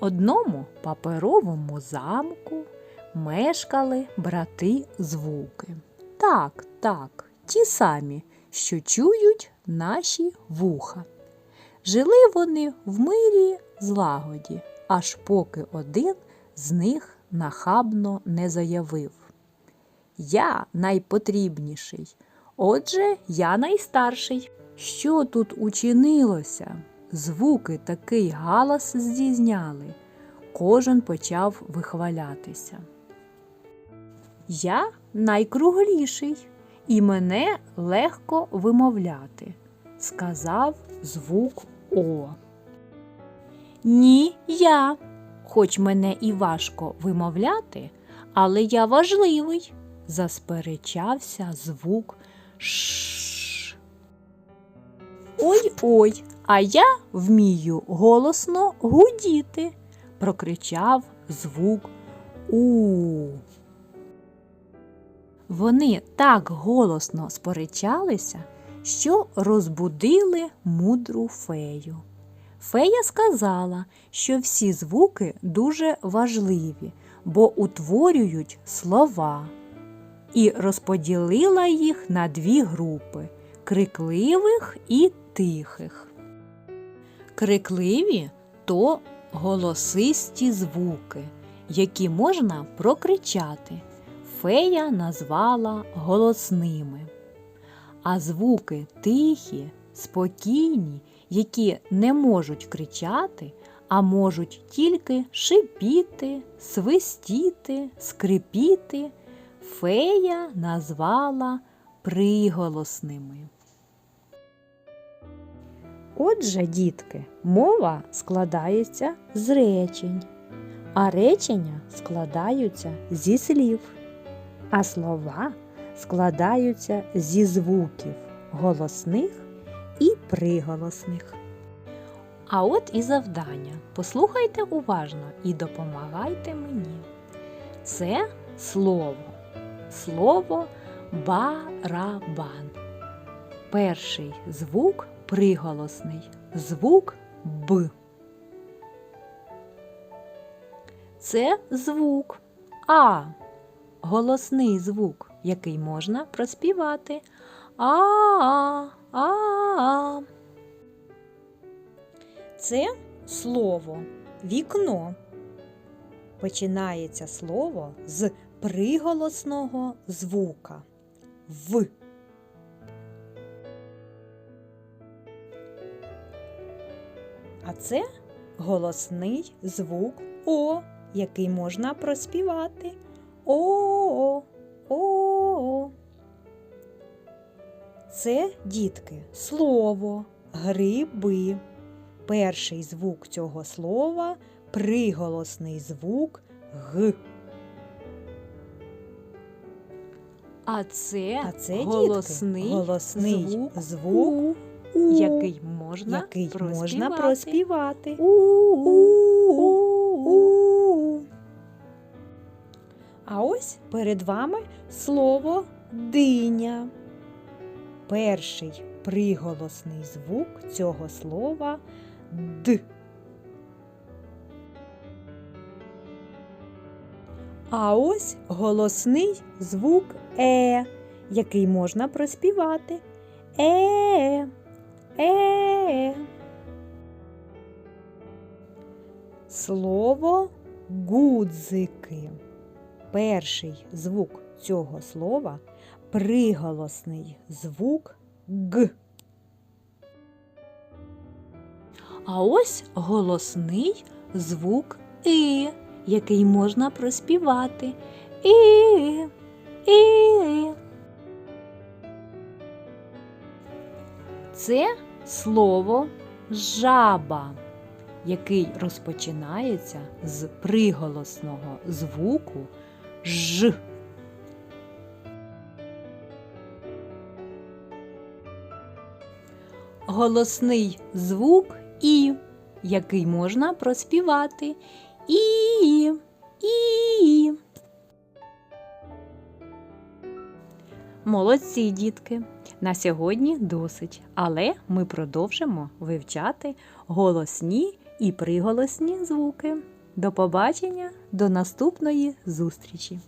одному паперовому замку мешкали брати звуки. Так, так, ті самі, що чують наші вуха. Жили вони в мирі злагоді, аж поки один з них нахабно не заявив. Я найпотрібніший, отже, я найстарший. Що тут учинилося? Звуки такий галас здійсняли. Кожен почав вихвалятися. Я найкругліший, і мене легко вимовляти, сказав звук О. Ні, я, хоч мене і важко вимовляти, але я важливий, засперечався звук Ш. Ой ой, а я вмію голосно гудіти, прокричав звук У. Вони так голосно сперечалися, що розбудили мудру фею. Фея сказала, що всі звуки дуже важливі, бо утворюють слова, і розподілила їх на дві групи крикливих і тихих. Крикливі то голосисті звуки, які можна прокричати. Фея назвала голосними. А звуки тихі, спокійні, які не можуть кричати, а можуть тільки шипіти, свистіти, скрипіти, фея назвала приголосними. Отже, дітки, мова складається з речень, а речення складаються зі слів, а слова складаються зі звуків голосних і приголосних. А от і завдання. Послухайте уважно і допомагайте мені. Це слово. Слово барабан. Перший звук приголосний. Звук Б. Це звук А. Голосний звук, який можна проспівати. А. А. Це слово вікно. Починається слово з приголосного звука В. А це голосний звук О, який можна проспівати. О. О. Це дітки слово гриби. Перший звук цього слова приголосний звук Г. А це, А це, голосний, голосний звук, звук, У, У, який можна який проспівати. можна проспівати. У-у-у. А ось перед вами слово диня. Перший приголосний звук цього слова Д. А ось голосний звук Е, який можна проспівати. Е. Е. Слово гудзики. Перший звук цього слова приголосний звук Г. А ось голосний звук І, який можна проспівати. І, і. Це слово жаба, який розпочинається з приголосного звуку Ж. Голосний звук І, який можна проспівати. І, і. Молодці, дітки! На сьогодні досить, але ми продовжимо вивчати голосні і приголосні звуки. До побачення, до наступної зустрічі!